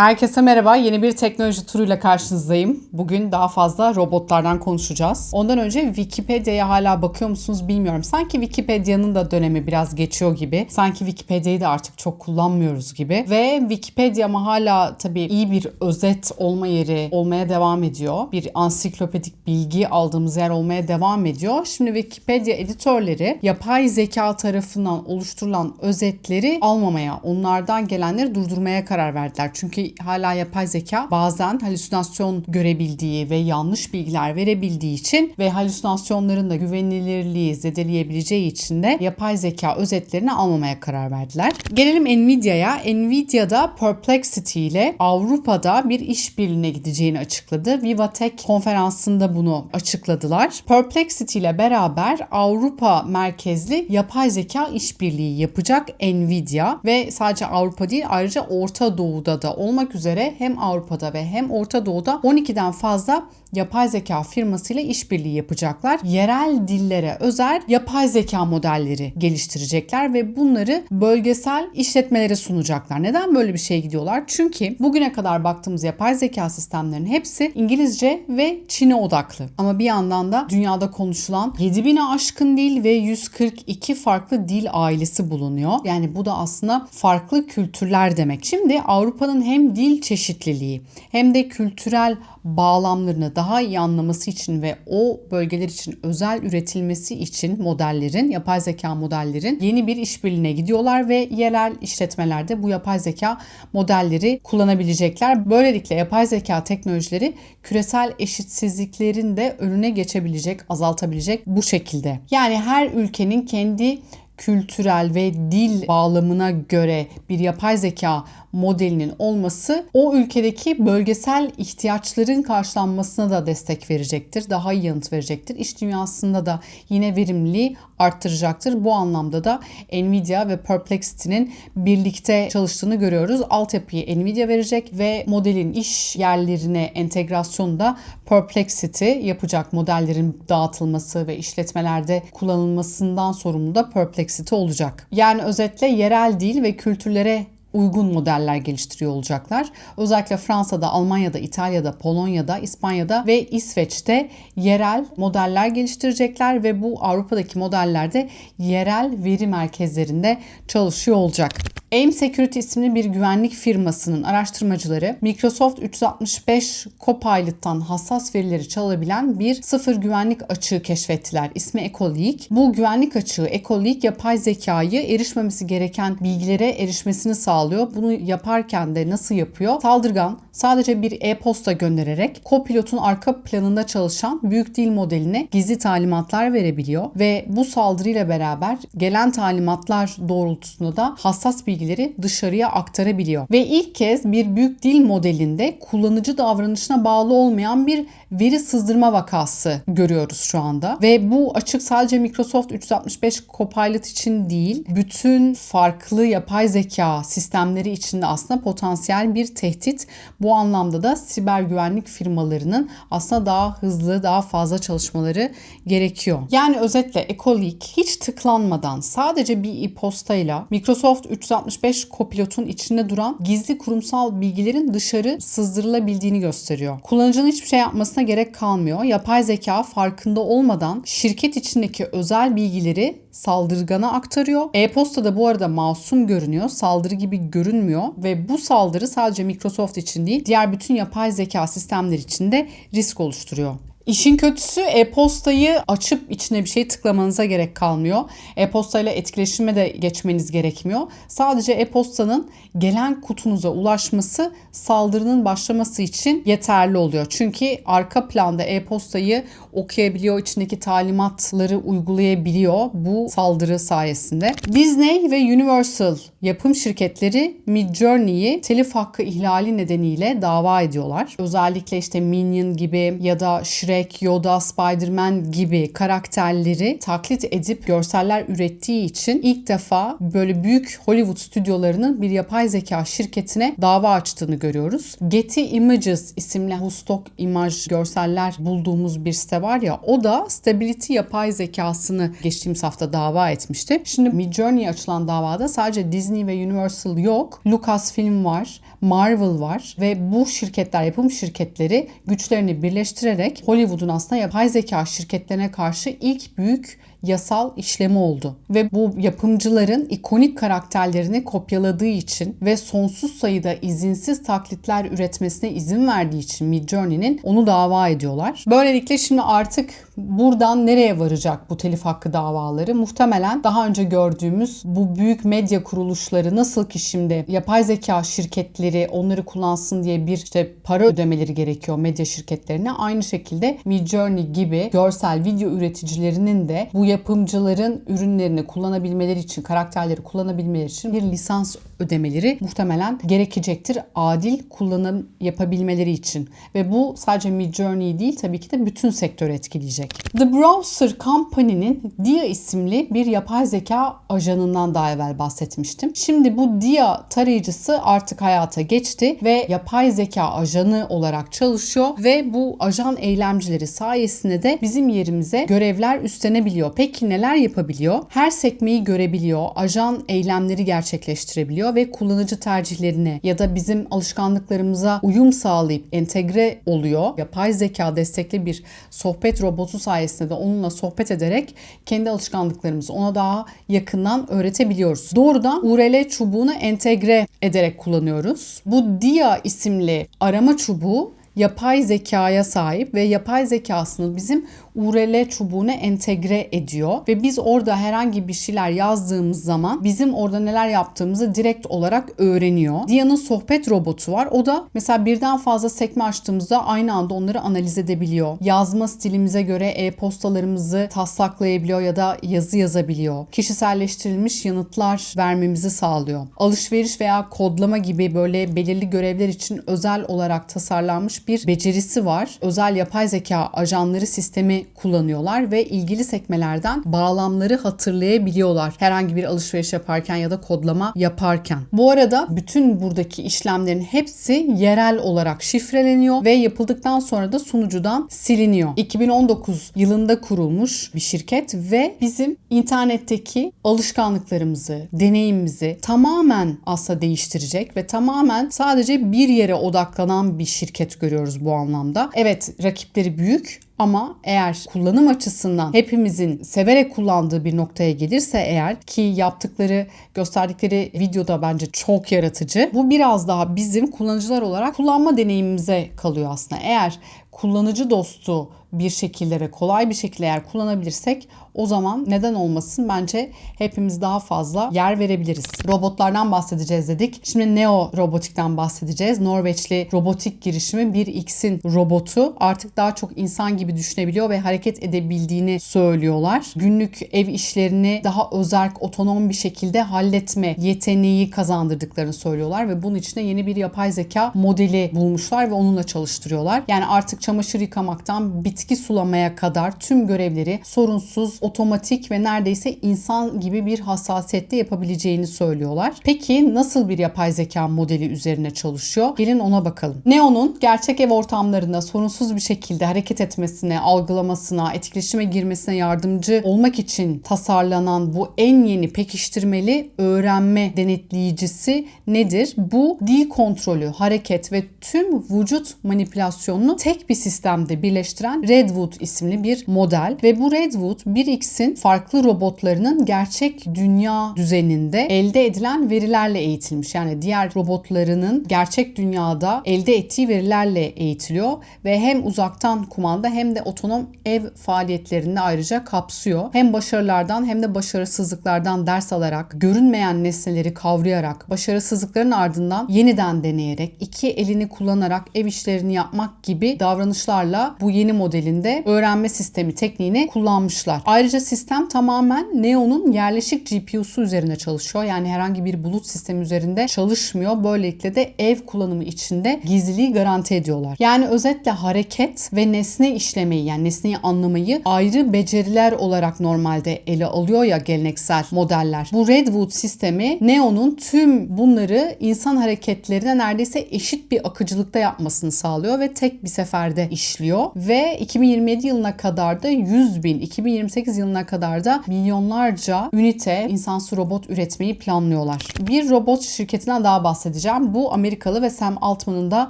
Herkese merhaba. Yeni bir teknoloji turuyla karşınızdayım. Bugün daha fazla robotlardan konuşacağız. Ondan önce Wikipedia'ya hala bakıyor musunuz bilmiyorum. Sanki Wikipedia'nın da dönemi biraz geçiyor gibi. Sanki Wikipedia'yı da artık çok kullanmıyoruz gibi. Ve Wikipedia ama hala tabii iyi bir özet olma yeri olmaya devam ediyor. Bir ansiklopedik bilgi aldığımız yer olmaya devam ediyor. Şimdi Wikipedia editörleri yapay zeka tarafından oluşturulan özetleri almamaya, onlardan gelenleri durdurmaya karar verdiler. Çünkü hala yapay zeka bazen halüsinasyon görebildiği ve yanlış bilgiler verebildiği için ve halüsinasyonların da güvenilirliği zedeleyebileceği için de yapay zeka özetlerini almamaya karar verdiler. Gelelim Nvidia'ya. Nvidia'da Perplexity ile Avrupa'da bir işbirliğine gideceğini açıkladı. Vivatech konferansında bunu açıkladılar. Perplexity ile beraber Avrupa merkezli yapay zeka işbirliği yapacak Nvidia ve sadece Avrupa değil ayrıca Orta Doğu'da da olmak üzere hem Avrupa'da ve hem Orta Doğu'da 12'den fazla yapay zeka firmasıyla işbirliği yapacaklar. Yerel dillere özel yapay zeka modelleri geliştirecekler ve bunları bölgesel işletmelere sunacaklar. Neden böyle bir şeye gidiyorlar? Çünkü bugüne kadar baktığımız yapay zeka sistemlerinin hepsi İngilizce ve Çin'e odaklı. Ama bir yandan da dünyada konuşulan 7000'e aşkın dil ve 142 farklı dil ailesi bulunuyor. Yani bu da aslında farklı kültürler demek. Şimdi Avrupa'nın hem dil çeşitliliği hem de kültürel bağlamlarını daha iyi anlaması için ve o bölgeler için özel üretilmesi için modellerin, yapay zeka modellerin yeni bir işbirliğine gidiyorlar ve yerel işletmelerde bu yapay zeka modelleri kullanabilecekler. Böylelikle yapay zeka teknolojileri küresel eşitsizliklerin de önüne geçebilecek, azaltabilecek bu şekilde. Yani her ülkenin kendi kültürel ve dil bağlamına göre bir yapay zeka modelinin olması o ülkedeki bölgesel ihtiyaçların karşılanmasına da destek verecektir. Daha iyi yanıt verecektir. İş dünyasında da yine verimliliği arttıracaktır. Bu anlamda da Nvidia ve Perplexity'nin birlikte çalıştığını görüyoruz. Altyapıyı Nvidia verecek ve modelin iş yerlerine entegrasyonu da Perplexity yapacak. Modellerin dağıtılması ve işletmelerde kullanılmasından sorumlu da Perplexity olacak. Yani özetle yerel dil ve kültürlere uygun modeller geliştiriyor olacaklar. Özellikle Fransa'da, Almanya'da, İtalya'da, Polonya'da, İspanya'da ve İsveç'te yerel modeller geliştirecekler ve bu Avrupa'daki modellerde yerel veri merkezlerinde çalışıyor olacak. AIM Security isimli bir güvenlik firmasının araştırmacıları Microsoft 365 Copilot'tan hassas verileri çalabilen bir sıfır güvenlik açığı keşfettiler. İsmi EcoLeak. Bu güvenlik açığı EcoLeak yapay zekayı erişmemesi gereken bilgilere erişmesini sağlıyor. Bunu yaparken de nasıl yapıyor? Saldırgan sadece bir e-posta göndererek Copilot'un arka planında çalışan büyük dil modeline gizli talimatlar verebiliyor ve bu saldırıyla beraber gelen talimatlar doğrultusunda da hassas bilgi bilgileri dışarıya aktarabiliyor. Ve ilk kez bir büyük dil modelinde kullanıcı davranışına bağlı olmayan bir veri sızdırma vakası görüyoruz şu anda. Ve bu açık sadece Microsoft 365 Copilot için değil, bütün farklı yapay zeka sistemleri için de aslında potansiyel bir tehdit. Bu anlamda da siber güvenlik firmalarının aslında daha hızlı, daha fazla çalışmaları gerekiyor. Yani özetle Ecoleak hiç tıklanmadan sadece bir e-postayla Microsoft 365 Copilot'un içinde duran gizli kurumsal bilgilerin dışarı sızdırılabildiğini gösteriyor. Kullanıcının hiçbir şey yapmasına gerek kalmıyor. Yapay zeka farkında olmadan şirket içindeki özel bilgileri saldırgana aktarıyor. E-posta da bu arada masum görünüyor. Saldırı gibi görünmüyor ve bu saldırı sadece Microsoft için değil, diğer bütün yapay zeka sistemleri için de risk oluşturuyor. İşin kötüsü e-postayı açıp içine bir şey tıklamanıza gerek kalmıyor. E-postayla etkileşime de geçmeniz gerekmiyor. Sadece e-postanın gelen kutunuza ulaşması saldırının başlaması için yeterli oluyor. Çünkü arka planda e-postayı okuyabiliyor, içindeki talimatları uygulayabiliyor bu saldırı sayesinde. Disney ve Universal yapım şirketleri Midjourney'i telif hakkı ihlali nedeniyle dava ediyorlar. Özellikle işte Minion gibi ya da Shrek, Yoda, Spider-Man gibi karakterleri taklit edip görseller ürettiği için ilk defa böyle büyük Hollywood stüdyolarının bir yapay zeka şirketine dava açtığını görüyoruz. Getty Images isimli bu stok imaj görseller bulduğumuz bir site var ya o da Stability yapay zekasını geçtiğimiz hafta dava etmişti. Şimdi Midjourney'e açılan davada sadece Disney ve Universal yok. Lucasfilm var. Marvel var ve bu şirketler, yapım şirketleri güçlerini birleştirerek Hollywood'un aslında yapay zeka şirketlerine karşı ilk büyük yasal işlemi oldu. Ve bu yapımcıların ikonik karakterlerini kopyaladığı için ve sonsuz sayıda izinsiz taklitler üretmesine izin verdiği için Midjourney'nin onu dava ediyorlar. Böylelikle şimdi artık buradan nereye varacak bu telif hakkı davaları? Muhtemelen daha önce gördüğümüz bu büyük medya kuruluşları nasıl ki şimdi yapay zeka şirketleri onları kullansın diye bir işte para ödemeleri gerekiyor medya şirketlerine. Aynı şekilde Midjourney gibi görsel video üreticilerinin de bu yapımcıların ürünlerini kullanabilmeleri için, karakterleri kullanabilmeleri için bir lisans ödemeleri muhtemelen gerekecektir. Adil kullanım yapabilmeleri için. Ve bu sadece Midjourney değil tabii ki de bütün sektörü etkileyecek. The Browser Company'nin Dia isimli bir yapay zeka ajanından daha evvel bahsetmiştim. Şimdi bu Dia tarayıcısı artık hayata geçti ve yapay zeka ajanı olarak çalışıyor ve bu ajan eylemcileri sayesinde de bizim yerimize görevler üstlenebiliyor. Peki neler yapabiliyor? Her sekmeyi görebiliyor, ajan eylemleri gerçekleştirebiliyor ve kullanıcı tercihlerine ya da bizim alışkanlıklarımıza uyum sağlayıp entegre oluyor. Yapay zeka destekli bir sohbet robotu sayesinde de onunla sohbet ederek kendi alışkanlıklarımızı ona daha yakından öğretebiliyoruz. Doğrudan URL çubuğunu entegre ederek kullanıyoruz. Bu Dia isimli arama çubuğu yapay zekaya sahip ve yapay zekasını bizim URL çubuğuna entegre ediyor ve biz orada herhangi bir şeyler yazdığımız zaman bizim orada neler yaptığımızı direkt olarak öğreniyor. Dia'nın sohbet robotu var. O da mesela birden fazla sekme açtığımızda aynı anda onları analiz edebiliyor. Yazma stilimize göre e-postalarımızı taslaklayabiliyor ya da yazı yazabiliyor. Kişiselleştirilmiş yanıtlar vermemizi sağlıyor. Alışveriş veya kodlama gibi böyle belirli görevler için özel olarak tasarlanmış bir becerisi var. Özel yapay zeka ajanları sistemi kullanıyorlar ve ilgili sekmelerden bağlamları hatırlayabiliyorlar. Herhangi bir alışveriş yaparken ya da kodlama yaparken. Bu arada bütün buradaki işlemlerin hepsi yerel olarak şifreleniyor ve yapıldıktan sonra da sunucudan siliniyor. 2019 yılında kurulmuş bir şirket ve bizim internetteki alışkanlıklarımızı, deneyimimizi tamamen aslında değiştirecek ve tamamen sadece bir yere odaklanan bir şirket görüyoruz bu anlamda. Evet rakipleri büyük ama eğer kullanım açısından hepimizin severek kullandığı bir noktaya gelirse eğer ki yaptıkları gösterdikleri videoda bence çok yaratıcı. Bu biraz daha bizim kullanıcılar olarak kullanma deneyimimize kalıyor aslında. Eğer kullanıcı dostu bir şekilde ve kolay bir şekilde eğer kullanabilirsek o zaman neden olmasın bence hepimiz daha fazla yer verebiliriz. Robotlardan bahsedeceğiz dedik. Şimdi Neo Robotik'ten bahsedeceğiz. Norveçli robotik girişimi 1X'in robotu artık daha çok insan gibi düşünebiliyor ve hareket edebildiğini söylüyorlar. Günlük ev işlerini daha özerk, otonom bir şekilde halletme yeteneği kazandırdıklarını söylüyorlar ve bunun için de yeni bir yapay zeka modeli bulmuşlar ve onunla çalıştırıyorlar. Yani artık çamaşır yıkamaktan bitki sulamaya kadar tüm görevleri sorunsuz, otomatik ve neredeyse insan gibi bir hassasiyette yapabileceğini söylüyorlar. Peki nasıl bir yapay zeka modeli üzerine çalışıyor? Gelin ona bakalım. Neo'nun gerçek ev ortamlarında sorunsuz bir şekilde hareket etmesine, algılamasına, etkileşime girmesine yardımcı olmak için tasarlanan bu en yeni pekiştirmeli öğrenme denetleyicisi nedir? Bu dil kontrolü, hareket ve tüm vücut manipülasyonunu tek bir sistemde birleştiren Redwood isimli bir model ve bu Redwood 1X'in farklı robotlarının gerçek dünya düzeninde elde edilen verilerle eğitilmiş. Yani diğer robotlarının gerçek dünyada elde ettiği verilerle eğitiliyor ve hem uzaktan kumanda hem de otonom ev faaliyetlerinde ayrıca kapsıyor. Hem başarılardan hem de başarısızlıklardan ders alarak, görünmeyen nesneleri kavrayarak, başarısızlıkların ardından yeniden deneyerek, iki elini kullanarak ev işlerini yapmak gibi davranışlarla bu yeni modelinde öğrenme sistemi tekniğini kullanmışlar. Ayrıca sistem tamamen Neo'nun yerleşik GPU'su üzerine çalışıyor. Yani herhangi bir bulut sistemi üzerinde çalışmıyor. Böylelikle de ev kullanımı içinde gizliliği garanti ediyorlar. Yani özetle hareket ve nesne işlemeyi yani nesneyi anlamayı ayrı beceriler olarak normalde ele alıyor ya geleneksel modeller. Bu Redwood sistemi Neo'nun tüm bunları insan hareketlerine neredeyse eşit bir akıcılıkta yapmasını sağlıyor ve tek bir seferde işliyor ve 2027 yılına kadar da 100 bin, 2028 2028 yılına kadar da milyonlarca ünite insansız robot üretmeyi planlıyorlar. Bir robot şirketinden daha bahsedeceğim. Bu Amerikalı ve Sam Altman'ın da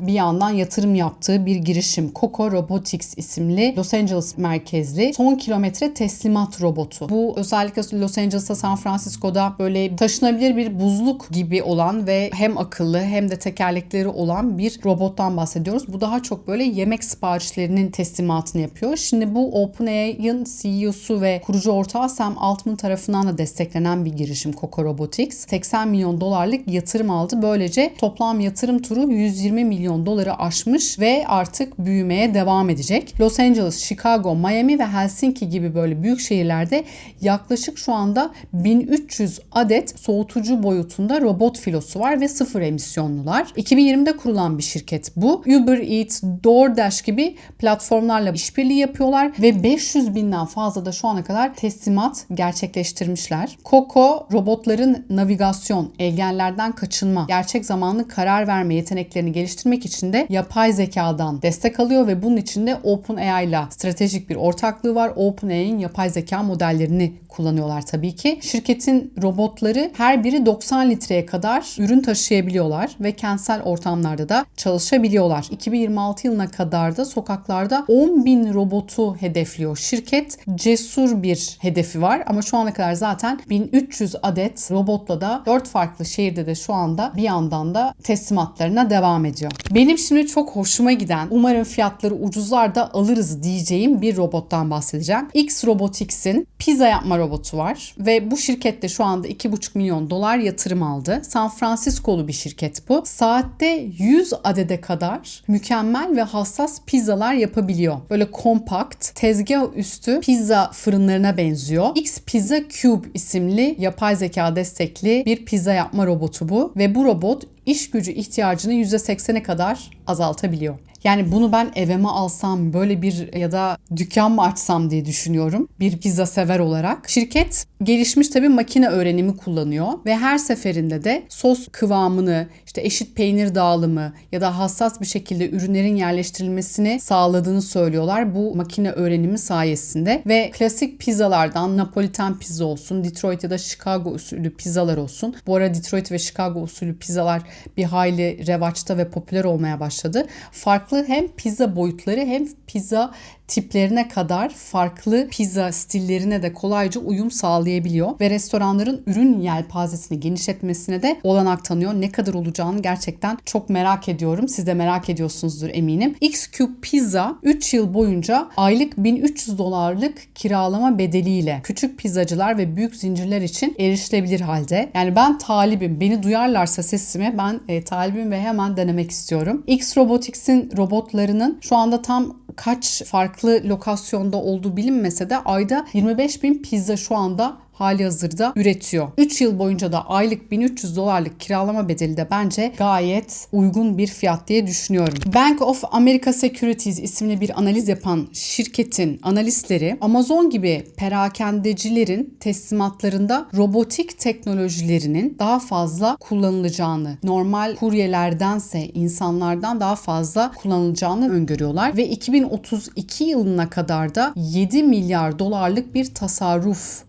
bir yandan yatırım yaptığı bir girişim. Coco Robotics isimli Los Angeles merkezli son kilometre teslimat robotu. Bu özellikle Los Angeles'ta San Francisco'da böyle taşınabilir bir buzluk gibi olan ve hem akıllı hem de tekerlekleri olan bir robottan bahsediyoruz. Bu daha çok böyle yemek siparişlerinin teslimatını yapıyor. Şimdi bu OpenAI'ın CEO'su ve kurucu ortağı Sam Altman tarafından da desteklenen bir girişim Coco Robotics. 80 milyon dolarlık yatırım aldı. Böylece toplam yatırım turu 120 milyon doları aşmış ve artık büyümeye devam edecek. Los Angeles, Chicago, Miami ve Helsinki gibi böyle büyük şehirlerde yaklaşık şu anda 1300 adet soğutucu boyutunda robot filosu var ve sıfır emisyonlular. 2020'de kurulan bir şirket bu. Uber Eats, DoorDash gibi platformlarla işbirliği yapıyorlar ve 500 binden fazla da şu ana kadar teslimat gerçekleştirmişler. Coco robotların navigasyon, engellerden kaçınma, gerçek zamanlı karar verme yeteneklerini geliştirmek için de yapay zekadan destek alıyor ve bunun için de OpenAI ile stratejik bir ortaklığı var. OpenAI'nin yapay zeka modellerini kullanıyorlar tabii ki. Şirketin robotları her biri 90 litreye kadar ürün taşıyabiliyorlar ve kentsel ortamlarda da çalışabiliyorlar. 2026 yılına kadar da sokaklarda 10 bin robotu hedefliyor. Şirket cesur bir hedefi var ama şu ana kadar zaten 1300 adet robotla da 4 farklı şehirde de şu anda bir yandan da teslimatlarına devam ediyor. Benim şimdi çok hoşuma giden, umarım fiyatları ucuzlar da alırız diyeceğim bir robottan bahsedeceğim. X Robotics'in pizza yapma robotu var ve bu şirkette şu anda 2,5 milyon dolar yatırım aldı. San Francisco'lu bir şirket bu. Saatte 100 adede kadar mükemmel ve hassas pizzalar yapabiliyor. Böyle kompakt, tezgah üstü pizza fırınlarına benziyor. X Pizza Cube isimli yapay zeka destekli bir pizza yapma robotu bu ve bu robot iş gücü ihtiyacını %80'e kadar azaltabiliyor. Yani bunu ben eve mi alsam böyle bir ya da dükkan mı açsam diye düşünüyorum. Bir pizza sever olarak. Şirket gelişmiş tabii makine öğrenimi kullanıyor ve her seferinde de sos kıvamını, işte eşit peynir dağılımı ya da hassas bir şekilde ürünlerin yerleştirilmesini sağladığını söylüyorlar bu makine öğrenimi sayesinde ve klasik pizzalardan Napolitan pizza olsun, Detroit ya da Chicago usulü pizzalar olsun. Bu ara Detroit ve Chicago usulü pizzalar bir hayli revaçta ve popüler olmaya başladı. Farklı hem pizza boyutları hem pizza tiplerine kadar farklı pizza stillerine de kolayca uyum sağlayabiliyor ve restoranların ürün yelpazesini genişletmesine de olanak tanıyor. Ne kadar olacağını gerçekten çok merak ediyorum. Siz de merak ediyorsunuzdur eminim. X-Cube Pizza 3 yıl boyunca aylık 1300 dolarlık kiralama bedeliyle küçük pizzacılar ve büyük zincirler için erişilebilir halde. Yani ben talibim. Beni duyarlarsa sesimi ben e, talibim ve hemen denemek istiyorum. X Robotics'in robotlarının şu anda tam kaç farklı lokasyonda olduğu bilinmese de ayda 25 bin pizza şu anda hali hazırda üretiyor. 3 yıl boyunca da aylık 1300 dolarlık kiralama bedeli de bence gayet uygun bir fiyat diye düşünüyorum. Bank of America Securities isimli bir analiz yapan şirketin analistleri Amazon gibi perakendecilerin teslimatlarında robotik teknolojilerinin daha fazla kullanılacağını, normal kuryelerdense insanlardan daha fazla kullanılacağını öngörüyorlar ve 2032 yılına kadar da 7 milyar dolarlık bir tasarruf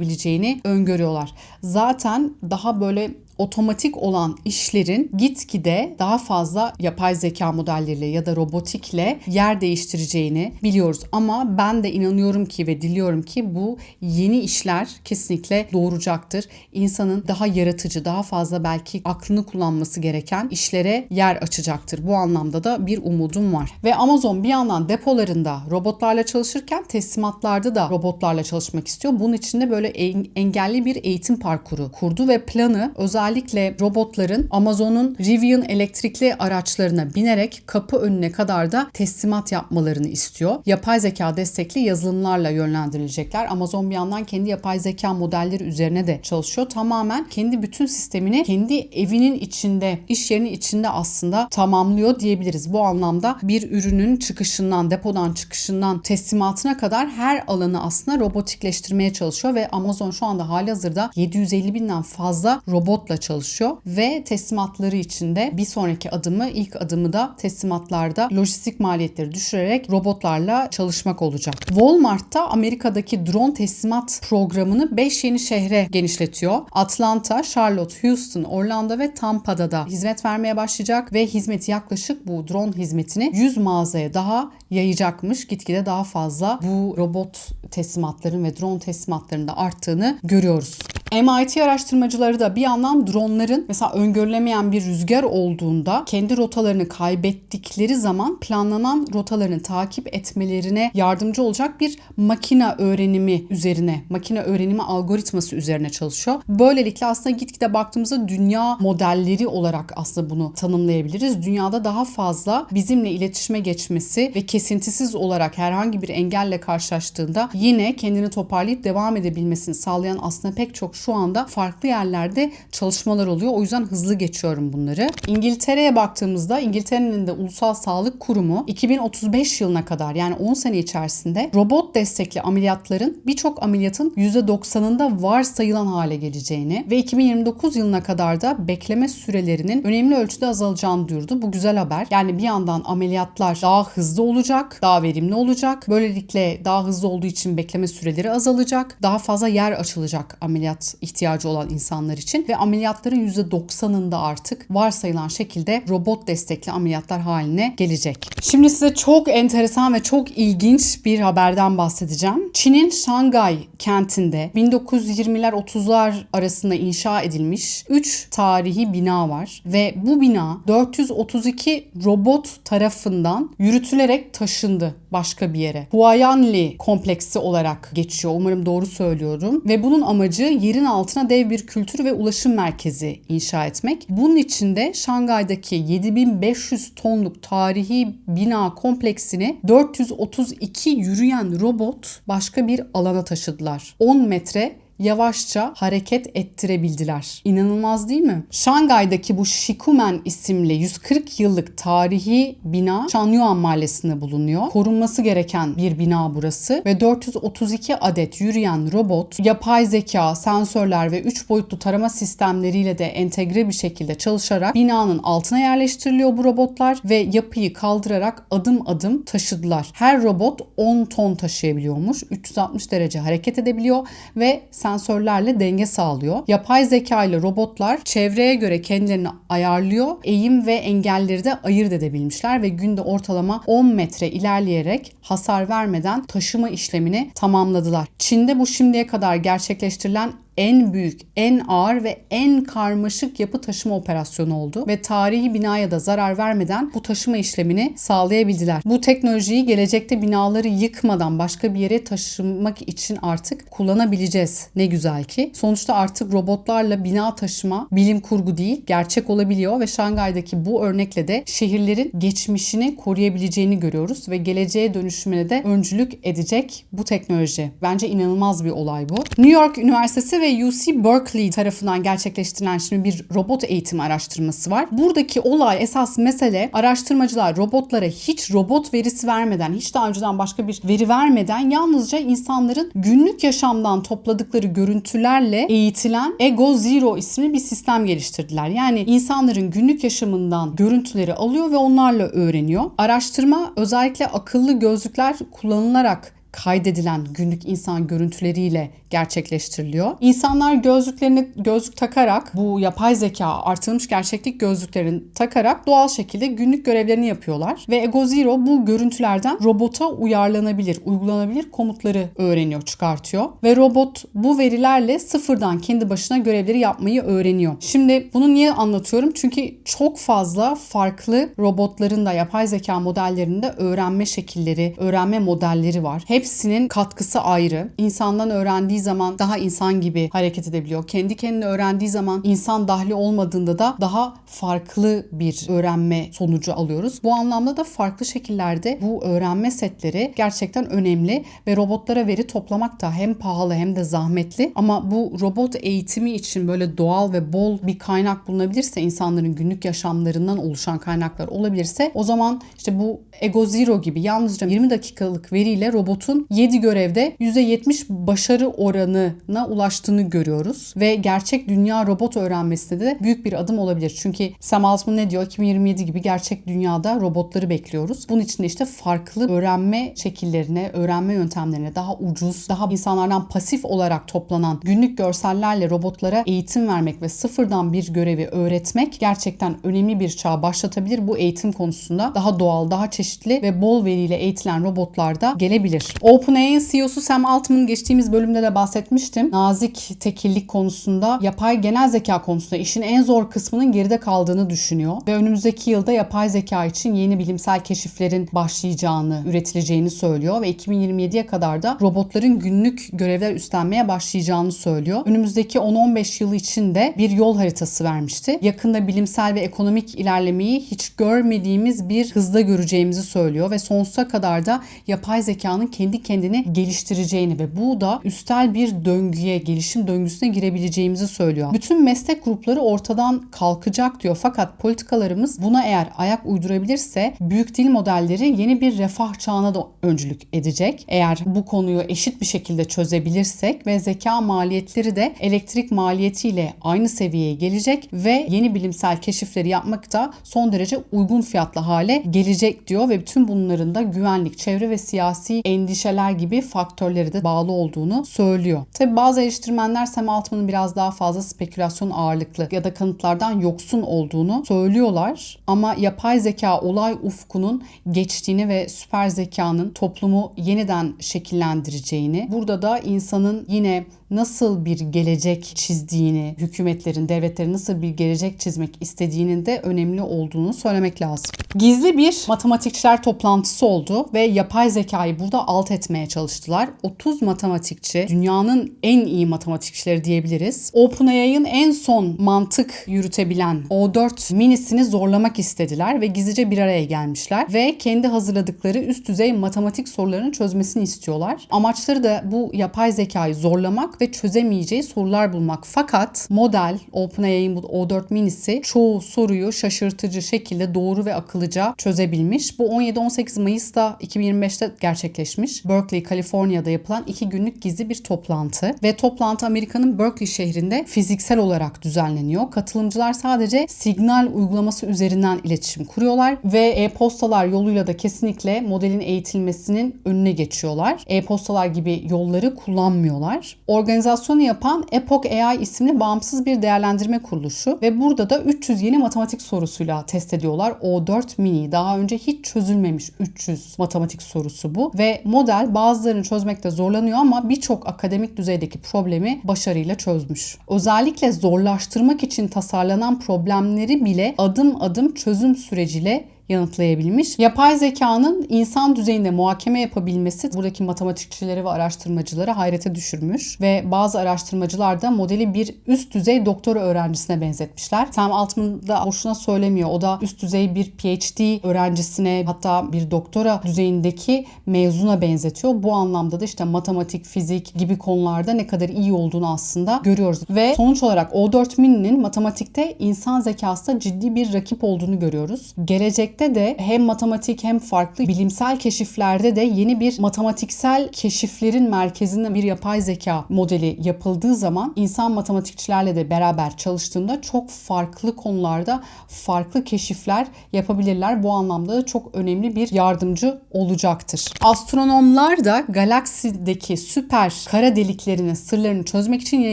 sağlayabileceğini öngörüyorlar. Zaten daha böyle otomatik olan işlerin gitgide daha fazla yapay zeka modelleriyle ya da robotikle yer değiştireceğini biliyoruz. Ama ben de inanıyorum ki ve diliyorum ki bu yeni işler kesinlikle doğuracaktır. İnsanın daha yaratıcı, daha fazla belki aklını kullanması gereken işlere yer açacaktır. Bu anlamda da bir umudum var. Ve Amazon bir yandan depolarında robotlarla çalışırken teslimatlarda da robotlarla çalışmak istiyor. Bunun için de böyle engelli bir eğitim parkuru kurdu ve planı özel özellikle robotların Amazon'un Rivian elektrikli araçlarına binerek kapı önüne kadar da teslimat yapmalarını istiyor. Yapay zeka destekli yazılımlarla yönlendirilecekler. Amazon bir yandan kendi yapay zeka modelleri üzerine de çalışıyor. Tamamen kendi bütün sistemini kendi evinin içinde, iş yerinin içinde aslında tamamlıyor diyebiliriz. Bu anlamda bir ürünün çıkışından, depodan çıkışından teslimatına kadar her alanı aslında robotikleştirmeye çalışıyor ve Amazon şu anda hali hazırda 750 binden fazla robotla robotla çalışıyor ve teslimatları içinde bir sonraki adımı ilk adımı da teslimatlarda lojistik maliyetleri düşürerek robotlarla çalışmak olacak. Walmart'ta Amerika'daki drone teslimat programını 5 yeni şehre genişletiyor. Atlanta, Charlotte, Houston, Orlando ve Tampa'da da hizmet vermeye başlayacak ve hizmeti yaklaşık bu drone hizmetini 100 mağazaya daha yayacakmış. Gitgide daha fazla bu robot teslimatların ve drone teslimatlarının da arttığını görüyoruz. MIT araştırmacıları da bir yandan dronların mesela öngörülemeyen bir rüzgar olduğunda kendi rotalarını kaybettikleri zaman planlanan rotalarını takip etmelerine yardımcı olacak bir makine öğrenimi üzerine, makine öğrenimi algoritması üzerine çalışıyor. Böylelikle aslında gitgide baktığımızda dünya modelleri olarak aslında bunu tanımlayabiliriz. Dünyada daha fazla bizimle iletişime geçmesi ve kesintisiz olarak herhangi bir engelle karşılaştığında yine kendini toparlayıp devam edebilmesini sağlayan aslında pek çok şu anda farklı yerlerde çalışmalar oluyor. O yüzden hızlı geçiyorum bunları. İngiltere'ye baktığımızda İngiltere'nin de Ulusal Sağlık Kurumu 2035 yılına kadar yani 10 sene içerisinde robot destekli ameliyatların birçok ameliyatın %90'ında varsayılan hale geleceğini ve 2029 yılına kadar da bekleme sürelerinin önemli ölçüde azalacağını duyurdu. Bu güzel haber. Yani bir yandan ameliyatlar daha hızlı olacak, daha verimli olacak. Böylelikle daha hızlı olduğu için bekleme süreleri azalacak. Daha fazla yer açılacak ameliyat ihtiyacı olan insanlar için ve ameliyatların %90'ında artık varsayılan şekilde robot destekli ameliyatlar haline gelecek. Şimdi size çok enteresan ve çok ilginç bir haberden bahsedeceğim. Çin'in Şangay kentinde 1920'ler 30'lar arasında inşa edilmiş 3 tarihi bina var ve bu bina 432 robot tarafından yürütülerek taşındı başka bir yere. Huayanli kompleksi olarak geçiyor. Umarım doğru söylüyorum. Ve bunun amacı yerin altına dev bir kültür ve ulaşım merkezi inşa etmek. Bunun için de Şangay'daki 7500 tonluk tarihi bina kompleksini 432 yürüyen robot başka bir alana taşıdılar. 10 metre yavaşça hareket ettirebildiler. İnanılmaz değil mi? Şangay'daki bu Shikumen isimli 140 yıllık tarihi bina Chanyuan mahallesinde bulunuyor. Korunması gereken bir bina burası ve 432 adet yürüyen robot, yapay zeka, sensörler ve 3 boyutlu tarama sistemleriyle de entegre bir şekilde çalışarak binanın altına yerleştiriliyor bu robotlar ve yapıyı kaldırarak adım adım taşıdılar. Her robot 10 ton taşıyabiliyormuş. 360 derece hareket edebiliyor ve sen sensörlerle denge sağlıyor. Yapay zeka ile robotlar çevreye göre kendilerini ayarlıyor. Eğim ve engelleri de ayırt edebilmişler ve günde ortalama 10 metre ilerleyerek hasar vermeden taşıma işlemini tamamladılar. Çin'de bu şimdiye kadar gerçekleştirilen en büyük, en ağır ve en karmaşık yapı taşıma operasyonu oldu ve tarihi binaya da zarar vermeden bu taşıma işlemini sağlayabildiler. Bu teknolojiyi gelecekte binaları yıkmadan başka bir yere taşımak için artık kullanabileceğiz. Ne güzel ki. Sonuçta artık robotlarla bina taşıma bilim kurgu değil, gerçek olabiliyor ve Şangay'daki bu örnekle de şehirlerin geçmişini koruyabileceğini görüyoruz ve geleceğe dönüşümüne de öncülük edecek bu teknoloji. Bence inanılmaz bir olay bu. New York Üniversitesi ve UC Berkeley tarafından gerçekleştirilen şimdi bir robot eğitimi araştırması var. Buradaki olay esas mesele araştırmacılar robotlara hiç robot verisi vermeden, hiç daha önceden başka bir veri vermeden yalnızca insanların günlük yaşamdan topladıkları görüntülerle eğitilen Ego Zero isimli bir sistem geliştirdiler. Yani insanların günlük yaşamından görüntüleri alıyor ve onlarla öğreniyor. Araştırma özellikle akıllı gözlükler kullanılarak kaydedilen günlük insan görüntüleriyle gerçekleştiriliyor. İnsanlar gözlüklerini gözlük takarak bu yapay zeka artırılmış gerçeklik gözlüklerini takarak doğal şekilde günlük görevlerini yapıyorlar ve Ego Zero bu görüntülerden robota uyarlanabilir, uygulanabilir komutları öğreniyor, çıkartıyor ve robot bu verilerle sıfırdan kendi başına görevleri yapmayı öğreniyor. Şimdi bunu niye anlatıyorum? Çünkü çok fazla farklı robotların da yapay zeka modellerinde öğrenme şekilleri, öğrenme modelleri var. Hepsinin katkısı ayrı. İnsandan öğrendiği zaman daha insan gibi hareket edebiliyor. Kendi kendine öğrendiği zaman insan dahli olmadığında da daha farklı bir öğrenme sonucu alıyoruz. Bu anlamda da farklı şekillerde bu öğrenme setleri gerçekten önemli ve robotlara veri toplamak da hem pahalı hem de zahmetli ama bu robot eğitimi için böyle doğal ve bol bir kaynak bulunabilirse insanların günlük yaşamlarından oluşan kaynaklar olabilirse o zaman işte bu Ego Zero gibi yalnızca 20 dakikalık veriyle robotun robotun 7 görevde %70 başarı oranına ulaştığını görüyoruz. Ve gerçek dünya robot öğrenmesinde de büyük bir adım olabilir. Çünkü Sam Altman ne diyor? 2027 gibi gerçek dünyada robotları bekliyoruz. Bunun için de işte farklı öğrenme şekillerine, öğrenme yöntemlerine daha ucuz, daha insanlardan pasif olarak toplanan günlük görsellerle robotlara eğitim vermek ve sıfırdan bir görevi öğretmek gerçekten önemli bir çağ başlatabilir. Bu eğitim konusunda daha doğal, daha çeşitli ve bol veriyle eğitilen robotlar da gelebilir. OpenAI'nin CEO'su Sam Altman geçtiğimiz bölümde de bahsetmiştim. Nazik tekillik konusunda yapay genel zeka konusunda işin en zor kısmının geride kaldığını düşünüyor ve önümüzdeki yılda yapay zeka için yeni bilimsel keşiflerin başlayacağını, üretileceğini söylüyor ve 2027'ye kadar da robotların günlük görevler üstlenmeye başlayacağını söylüyor. Önümüzdeki 10-15 yıl için de bir yol haritası vermişti. Yakında bilimsel ve ekonomik ilerlemeyi hiç görmediğimiz bir hızda göreceğimizi söylüyor ve sonsuza kadar da yapay zekanın kendi kendini geliştireceğini ve bu da üstel bir döngüye, gelişim döngüsüne girebileceğimizi söylüyor. Bütün meslek grupları ortadan kalkacak diyor fakat politikalarımız buna eğer ayak uydurabilirse büyük dil modelleri yeni bir refah çağına da öncülük edecek. Eğer bu konuyu eşit bir şekilde çözebilirsek ve zeka maliyetleri de elektrik maliyetiyle aynı seviyeye gelecek ve yeni bilimsel keşifleri yapmak da son derece uygun fiyatlı hale gelecek diyor ve bütün bunların da güvenlik, çevre ve siyasi endişeler gibi faktörleri de bağlı olduğunu söylüyor. Tabi bazı eleştirmenler Sam Altman'ın biraz daha fazla spekülasyon ağırlıklı ya da kanıtlardan yoksun olduğunu söylüyorlar. Ama yapay zeka olay ufkunun geçtiğini ve süper zekanın toplumu yeniden şekillendireceğini, burada da insanın yine nasıl bir gelecek çizdiğini, hükümetlerin, devletlerin nasıl bir gelecek çizmek istediğinin de önemli olduğunu söylemek lazım. Gizli bir matematikçiler toplantısı oldu ve yapay zekayı burada alt etmeye çalıştılar. 30 matematikçi, dünyanın en iyi matematikçileri diyebiliriz. OpenAI'ın en son mantık yürütebilen O4 minisini zorlamak istediler ve gizlice bir araya gelmişler ve kendi hazırladıkları üst düzey matematik sorularını çözmesini istiyorlar. Amaçları da bu yapay zekayı zorlamak ve çözemeyeceği sorular bulmak. Fakat model OpenAI'nin bu O4 minisi çoğu soruyu şaşırtıcı şekilde doğru ve akıllıca çözebilmiş. Bu 17-18 Mayıs'ta 2025'te gerçekleşmiş. Berkeley, Kaliforniya'da yapılan iki günlük gizli bir toplantı ve toplantı Amerika'nın Berkeley şehrinde fiziksel olarak düzenleniyor. Katılımcılar sadece Signal uygulaması üzerinden iletişim kuruyorlar ve e-postalar yoluyla da kesinlikle modelin eğitilmesinin önüne geçiyorlar. E-postalar gibi yolları kullanmıyorlar. Organizasyonu yapan Epoch AI isimli bağımsız bir değerlendirme kuruluşu ve burada da 300 yeni matematik sorusuyla test ediyorlar. O4 mini daha önce hiç çözülmemiş 300 matematik sorusu bu ve model bazılarını çözmekte zorlanıyor ama birçok akademik düzeydeki problemi başarıyla çözmüş. Özellikle zorlaştırmak için tasarlanan problemleri bile adım adım çözüm süreciyle yanıtlayabilmiş. Yapay zekanın insan düzeyinde muhakeme yapabilmesi buradaki matematikçileri ve araştırmacıları hayrete düşürmüş ve bazı araştırmacılar da modeli bir üst düzey doktora öğrencisine benzetmişler. Sam Altman da boşuna söylemiyor. O da üst düzey bir PhD öğrencisine hatta bir doktora düzeyindeki mezuna benzetiyor. Bu anlamda da işte matematik, fizik gibi konularda ne kadar iyi olduğunu aslında görüyoruz. Ve sonuç olarak O4 Mini'nin matematikte insan zekasında ciddi bir rakip olduğunu görüyoruz. Gelecekte Gelecekte de hem matematik hem farklı bilimsel keşiflerde de yeni bir matematiksel keşiflerin merkezinde bir yapay zeka modeli yapıldığı zaman insan matematikçilerle de beraber çalıştığında çok farklı konularda farklı keşifler yapabilirler. Bu anlamda da çok önemli bir yardımcı olacaktır. Astronomlar da galaksideki süper kara deliklerinin sırlarını çözmek için yine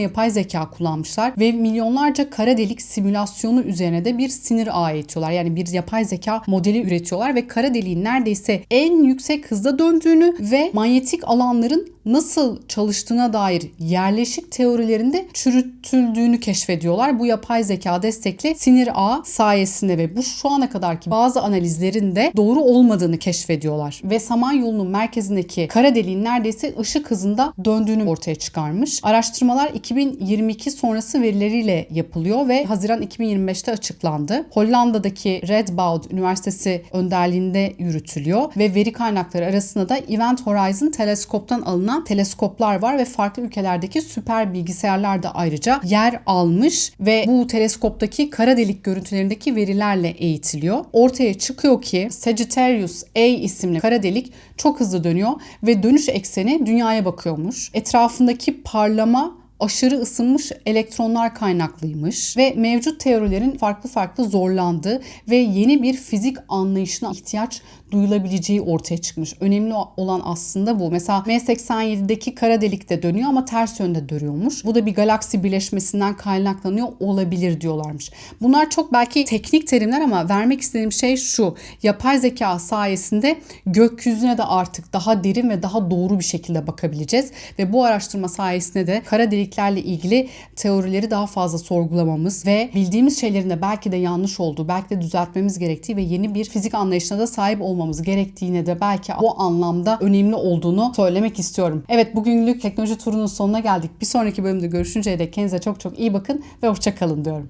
yapay zeka kullanmışlar ve milyonlarca kara delik simülasyonu üzerine de bir sinir ağı etiyorlar. Yani bir yapay zeka modeli modeli üretiyorlar ve kara deliğin neredeyse en yüksek hızda döndüğünü ve manyetik alanların nasıl çalıştığına dair yerleşik teorilerinde çürütüldüğünü keşfediyorlar. Bu yapay zeka destekli sinir ağ sayesinde ve bu şu ana kadarki bazı analizlerin de doğru olmadığını keşfediyorlar. Ve Samanyolu'nun merkezindeki kara deliğin neredeyse ışık hızında döndüğünü ortaya çıkarmış. Araştırmalar 2022 sonrası verileriyle yapılıyor ve Haziran 2025'te açıklandı. Hollanda'daki Radboud Üniversitesi önderliğinde yürütülüyor ve veri kaynakları arasında da Event Horizon teleskoptan alınan kullanan teleskoplar var ve farklı ülkelerdeki süper bilgisayarlar da ayrıca yer almış ve bu teleskoptaki kara delik görüntülerindeki verilerle eğitiliyor. Ortaya çıkıyor ki Sagittarius A isimli kara delik çok hızlı dönüyor ve dönüş ekseni dünyaya bakıyormuş. Etrafındaki parlama aşırı ısınmış elektronlar kaynaklıymış ve mevcut teorilerin farklı farklı zorlandığı ve yeni bir fizik anlayışına ihtiyaç duyulabileceği ortaya çıkmış. Önemli olan aslında bu. Mesela M87'deki kara delik de dönüyor ama ters yönde dönüyormuş. Bu da bir galaksi birleşmesinden kaynaklanıyor olabilir diyorlarmış. Bunlar çok belki teknik terimler ama vermek istediğim şey şu. Yapay zeka sayesinde gökyüzüne de artık daha derin ve daha doğru bir şekilde bakabileceğiz ve bu araştırma sayesinde de kara deliklerle ilgili teorileri daha fazla sorgulamamız ve bildiğimiz şeylerin de belki de yanlış olduğu, belki de düzeltmemiz gerektiği ve yeni bir fizik anlayışına da sahip olmamız gerektiğine de belki bu anlamda önemli olduğunu söylemek istiyorum. Evet bugünlük teknoloji turunun sonuna geldik. Bir sonraki bölümde görüşünceye dek kendinize çok çok iyi bakın ve hoşça kalın diyorum.